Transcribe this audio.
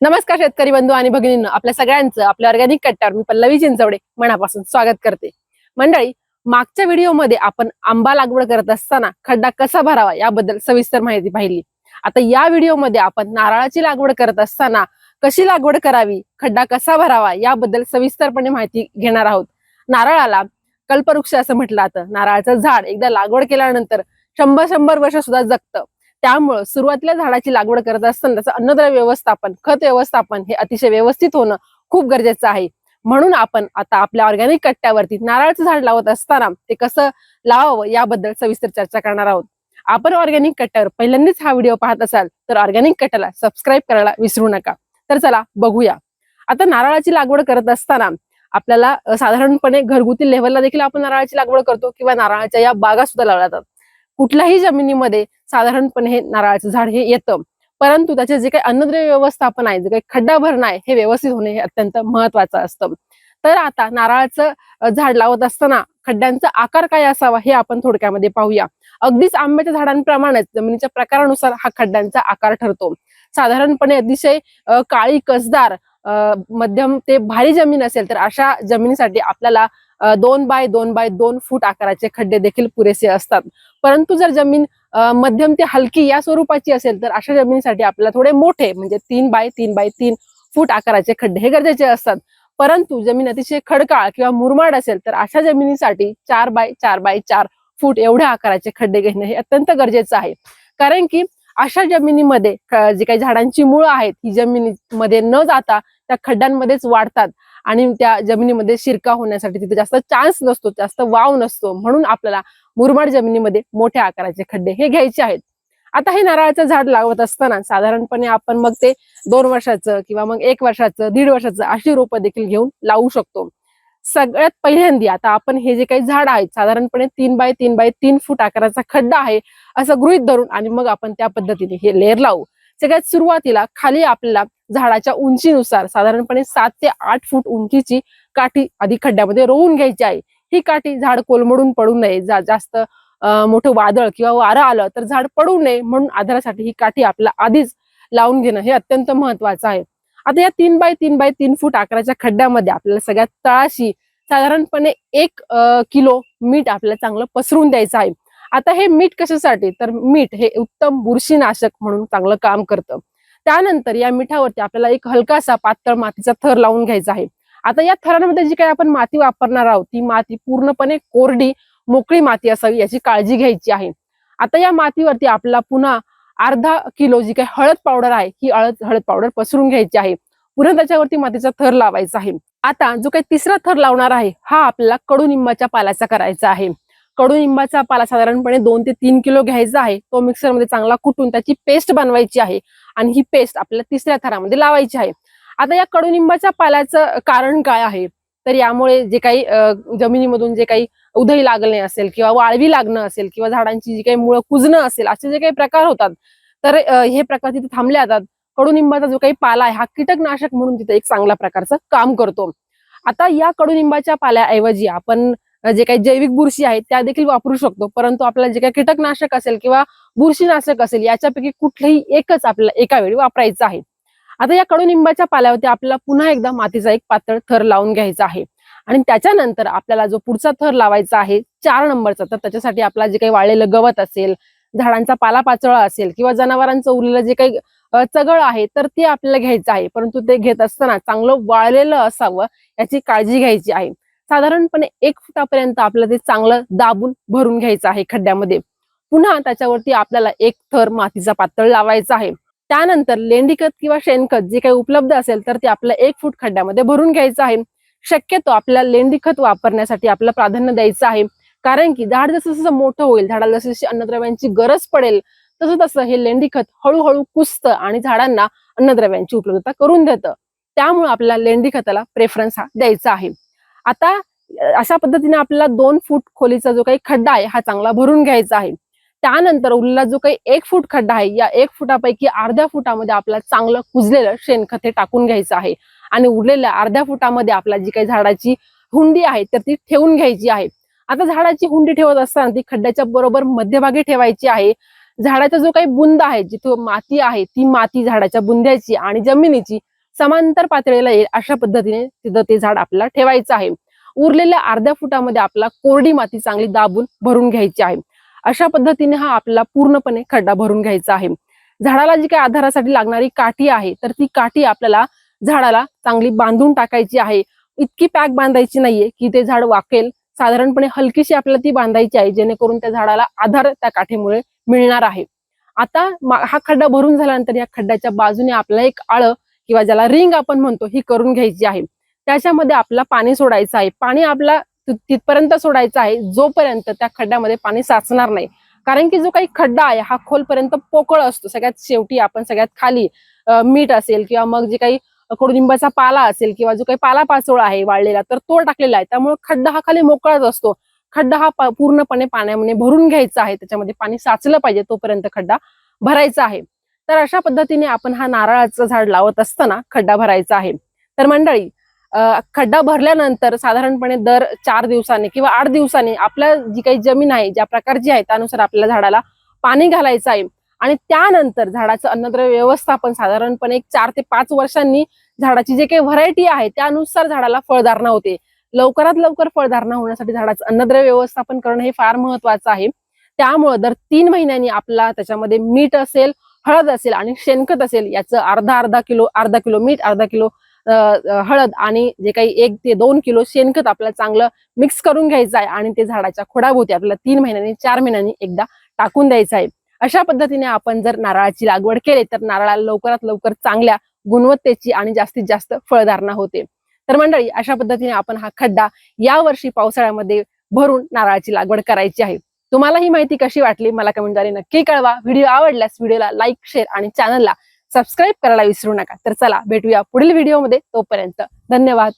नमस्कार शेतकरी बंधू आणि भगिनींनो आपल्या सगळ्यांचं आपल्या ऑर्गॅनिक कट्ट्यावर मी पल्लवी चिंचवडे मनापासून स्वागत करते. मंडळी मागच्या व्हिडिओमध्ये आपण आंबा लागवड करत असताना खड्डा कसा भरावा याबद्दल सविस्तर माहिती पाहिली. आता या व्हिडिओमध्ये आपण नारळाची लागवड करत असताना कशी लागवड करावी खड्डा कसा भरावा याबद्दल सविस्तरपणे माहिती घेणार आहोत. नारळाला कल्पवृक्ष असं म्हटलं जातं. नारळाचं झाड एकदा लागवड केल्यानंतर शंभर शंभर वर्ष सुद्धा जगतं. त्यामुळं सुरुवातीला झाडाची लागवड करत असताना त्याचं अन्नद्रव्य व्यवस्थापन खत व्यवस्थापन हे अतिशय व्यवस्थित होणं खूप गरजेचं आहे. म्हणून आपण आता आपल्या ऑर्गॅनिक कट्ट्यावरती नारळाचं झाड लावत असताना ते कसं लावावं याबद्दल सविस्तर चर्चा करणार आहोत. आपण ऑर्गॅनिक कट्ट्यावर पहिल्यांदाच हा व्हिडिओ पाहत असाल तर ऑर्गॅनिक कट्ट्याला सबस्क्राईब करायला विसरू नका. तर चला बघूया. आता नारळाची लागवड करत असताना आपल्याला साधारणपणे घरगुती लेव्हलला देखील आपण नारळाची लागवड करतो किंवा नारळाच्या या बागा सुद्धा लावल्या जातात. कुठल्याही जमिनीमध्ये साधारणपणे हे नारळाचं झाड हे येतं. परंतु त्याचे जे काही अन्नद्रव्य व्यवस्थापन आहे जे काही खड्डा भरणं आहे हे व्यवस्थित होणे हे अत्यंत महत्वाचं असतं. तर आता नारळाचं झाड लावत असताना खड्ड्यांचा आकार काय असावा हे आपण थोडक्यामध्ये पाहूया. अगदीच आंब्याच्या झाडांप्रमाणेच जमिनीच्या प्रकारानुसार हा खड्ड्यांचा आकार ठरतो. साधारणपणे अतिशय काळी कसदार अ, मध्यम ते भारी जमीन असेल तर अशा जमिनीसाठी आपल्याला दोन बाय दोन बाय दोन फूट आकाराचे खड्डे देखील पुरेसे असतात. परंतु जर जमीन मध्यम ते हलकी या स्वरूपाची असेल तर अशा जमिनीसाठी आपल्याला थोडे मोठे म्हणजे तीन बाय तीन बाय तीन फूट आकाराचे खड्डे हे गरजेचे असतात. परंतु जमीन अतिशय खडकाळ किंवा मुरमाड असेल तर अशा जमिनीसाठी चार बाय चार बाय चार फूट एवढ्या आकाराचे खड्डे घेणे हे अत्यंत गरजेचं आहे. कारण की अशा जमिनीमध्ये जी काही झाडांची मुळं आहेत ही जमिनीमध्ये न जाता त्या खड्ड्यांमध्येच वाढतात. आणि त्या जमिनीमध्ये शिरका होण्यासाठी तिथे जास्त चान्स नसतो जास्त वाव नसतो. म्हणून आपल्याला मुरमाड जमिनीमध्ये मोठ्या आकाराचे खड्डे हे घ्यायचे आहेत. आता हे नारळाचं झाड लावत असताना साधारणपणे आपण मग ते दोन वर्षाचं किंवा मग एक वर्षाचं दीड वर्षाचं अशी रोपं देखील घेऊन लावू शकतो. सगळ्यात पहिल्यांदी आता आपण हे जे काही झाड आहेत साधारणपणे तीन बाय तीन बाय तीन फूट आकाराचा खड्डा आहे असं गृहित धरून आणि मग आपण त्या पद्धतीने हे लेअर लावू. सगळ्यात सुरुवातीला खाली आपल्याला झाडाच्या उंचीनुसार साधारणपणे सात ते आठ फूट उंचीची काठी आधी खड्ड्यामध्ये रोवून घ्यायची आहे. ही काठी झाड कोलमडून पडू नये. जा जास्त मोठं वादळ किंवा वारं आलं तर झाड पडू नये म्हणून आधारासाठी ही काठी आपल्याला आधीच लावून घेणं हे अत्यंत महत्वाचं आहे. आता या तीन बाय तीन बाय तीन फूट आकाराच्या खड्ड्यामध्ये आपल्याला सगळ्यात तळाशी साधारणपणे एक किलो मीठ आपल्याला चांगलं पसरून द्यायचं आहे. आता हे मीठ कशासाठी? तर मीठ हे उत्तम बुरशीनाशक म्हणून चांगलं काम करतं. त्यानंतर या मिठावरती आपल्याला एक हलकासा पातळ मातीचा थर लावून घ्यायचा आहे. आता या थरांमध्ये जी काही आपण माती वापरणार आहोत ती माती पूर्णपणे कोरडी मोकळी माती असावी याची काळजी घ्यायची आहे. आता या मातीवरती आपल्याला पुन्हा अर्धा किलो जी काही हळद पावडर आहे ही हळद हळद पावडर पसरून घ्यायची आहे. पुन्हा त्याच्यावरती मातीचा थर लावायचा आहे. आता जो काही तिसरा थर लावणार आहे हा आपल्याला कडुनिंबाच्या पाल्याचा करायचा आहे. कडुनिंबाचा पाला साधारणपणे दोन ते तीन किलो घ्यायचा आहे. तो मिक्सरमध्ये चांगला कुटून त्याची पेस्ट बनवायची आहे आणि ही पेस्ट आपल्याला तिसऱ्या थरामध्ये लावायची आहे. आता या कडुनिंबाच्या पाल्याचं कारण काय आहे? तर यामुळे जे काही जमिनीमधून जे काही उधई लागणे असेल किंवा वाळवी लागणं असेल किंवा झाडांची जी काही मुळं कुजणं असेल असे जे काही प्रकार होतात तर हे प्रकार तिथे थांबले जातात. कडुनिंबाचा जो काही पाला आहे हा कीटकनाशक म्हणून तिथे एक चांगल्या प्रकारचं काम करतो. आता या कडुनिंबाच्या पाल्याऐवजी आपण जे काही जैविक बुरशी आहेत त्या देखील वापरू शकतो. परंतु आपल्याला जे काही कीटकनाशक असेल किंवा बुरशीनाशक असेल याच्यापैकी कुठलंही एकच आपल्याला एका वेळी वापरायचं आहे. आता या कडुनिंबाच्या पाल्यावरती आपल्याला पुन्हा एकदा मातीचा एक पातळ थर लावून घ्यायचा आहे. आणि त्याच्यानंतर आपल्याला जो पुढचा थर लावायचा आहे चार नंबरचा तर त्याच्यासाठी आपला जे काही वाळलेलं गवत असेल झाडांचा पालापाचोळा असेल किंवा जनावरांचं उरलेलं जे काही चगळ आहे तर ते आपल्याला घ्यायचं आहे. परंतु ते घेत असताना चांगलं वाळलेलं असावं याची काळजी घ्यायची आहे. साधारणपणे एक फुटापर्यंत आपल्याला ते चांगलं दाबून भरून घ्यायचं आहे खड्ड्यामध्ये. पुन्हा त्याच्यावरती आपल्याला एक थर मातीचा पातळ लावायचा आहे. त्यानंतर लेंडीखत किंवा शेणखत जे काही उपलब्ध असेल तर ते आपल्याला एक फूट खड्ड्यामध्ये भरून घ्यायचं आहे. शक्यतो आपल्याला लेंडीखत वापरण्यासाठी आपल्याला प्राधान्य द्यायचं आहे. कारण की झाड जसं जसं मोठं होईल झाडाला जशी जशी अन्नद्रव्यांची गरज पडेल तसं तसं हे लेंडीखत हळूहळू कुसतं आणि झाडांना अन्नद्रव्यांची उपलब्धता करून देतं. त्यामुळे आपल्याला लेंडी खताला प्रेफरन्स हा द्यायचा आहे. आता अशा पद्धतीने आपल्याला दोन फूट खोलीचा जो काही खड्डा आहे हा चांगला भरून घ्यायचा आहे. त्यानंतर उरलेला जो काही एक फूट खड्डा आहे या एक फुटापैकी अर्ध्या फुटामध्ये आपल्याला चांगलं कुजलेलं शेणखत हे टाकून घ्यायचं आहे. आणि उरलेल्या अर्ध्या फुटामध्ये आपला जी काही झाडाची हुंडी आहे तर ती ठेवून घ्यायची आहे. आता झाडाची हुंडी ठेवत असताना ती खड्ड्याच्या बरोबर मध्यभागी ठेवायची आहे. झाडाचा जो काही बुंद आहे जिथं माती आहे ती माती झाडाच्या बुंद्याची आणि जमिनीची समांतर पातळीला येईल अशा पद्धतीने तिथं ते झाड आपल्याला ठेवायचं आहे. उरलेल्या अर्ध्या फुटामध्ये आपला कोरडी माती चांगली दाबून भरून घ्यायची आहे. अशा पद्धतीने हा आपला पूर्णपणे खड्डा भरून घ्यायचा आहे. झाडाला जी काही आधारासाठी लागणारी काठी आहे तर ती काठी आपल्याला झाडाला चांगली बांधून टाकायची आहे. इतकी पॅक बांधायची नाहीये की ते झाड वाकेल. साधारणपणे हलकीशी आपल्याला ती बांधायची आहे जेणेकरून त्या झाडाला आधार त्या काठीमुळे मिळणार आहे. आता हा खड्डा भरून झाल्यानंतर या खड्ड्याच्या बाजूने आपल्याला एक आळं किंवा ज्याला रिंग आपण म्हणतो ही करून घ्यायची आहे. त्याच्यामध्ये आपला पाणी सोडायचं आहे. पाणी आपला तिथपर्यंत सोडायचं आहे जोपर्यंत त्या खड्ड्यामध्ये पाणी साचणार नाही. कारण की जो काही खड्डा आहे हा खोलपर्यंत पोकळ असतो. सगळ्यात शेवटी आपण सगळ्यात खाली मीठ असेल किंवा मग जे काही कडुनिंबाचा पाला असेल किंवा जो काही पाला पाचोळा आहे वाळलेला तर तो टाकलेला आहे. त्यामुळे खड्डा हा खाली मोकळाच असतो. खड्डा हा पूर्णपणे पाण्यामध्ये भरून घ्यायचा आहे. त्याच्यामध्ये पाणी साचलं पाहिजे तोपर्यंत खड्डा भरायचा आहे. तर अशा पद्धतीने आपण हा नारळाचं झाड लावत असताना खड्डा भरायचा आहे. तर मंडळी खड्डा भरल्यानंतर साधारणपणे दर चार दिवसांनी किंवा आठ दिवसांनी आपल्या जी काही जमीन आहे ज्या प्रकारची आहे त्यानुसार आपल्याला झाडाला पाणी घालायचं आहे. आणि त्यानंतर झाडाचं अन्नद्रव्य व्यवस्थापन साधारणपणे एक चार ते पाच वर्षांनी झाडाची जे काही व्हरायटी आहे त्यानुसार झाडाला फळधारणा होते. लवकरात लवकर फळधारणा होण्यासाठी झाडाचं अन्नद्रव्य व्यवस्थापन करणं हे फार महत्वाचं आहे. त्यामुळं दर तीन महिन्यांनी आपला त्याच्यामध्ये मीठ असेल हळद असेल आणि शेणखत असेल याचं अर्धा अर्धा किलो अर्धा किलो मीठ अर्धा किलो अं, हळद आणि जे काही एक ते दोन किलो शेणखत आपल्याला चांगलं मिक्स करून घ्यायचं आहे आणि ते झाडाच्या खोडाभोवती आपल्याला तीन महिन्यांनी चार महिन्यांनी एकदा टाकून द्यायचं आहे. अशा पद्धतीने आपण जर नारळाची लागवड केली तर नारळाला लवकरात लवकर चांगल्या गुणवत्तेची आणि जास्तीत जास्त फळधारणा होते. तर मंडळी अशा पद्धतीने आपण हा खड्डा या वर्षी पावसाळ्यामध्ये भरून नारळाची लागवड करायची आहे. तुम्हाला ही माहिती कशी वाटली मला कमेंटद्वारे नक्की कळवा. व्हिडिओ आवडल्यास व्हिडिओला लाईक शेअर आणि चॅनलला सबस्क्राईब करायला विसरू नका. तर चला भेटूया पुढील व्हिडिओमध्ये तोपर्यंत. धन्यवाद.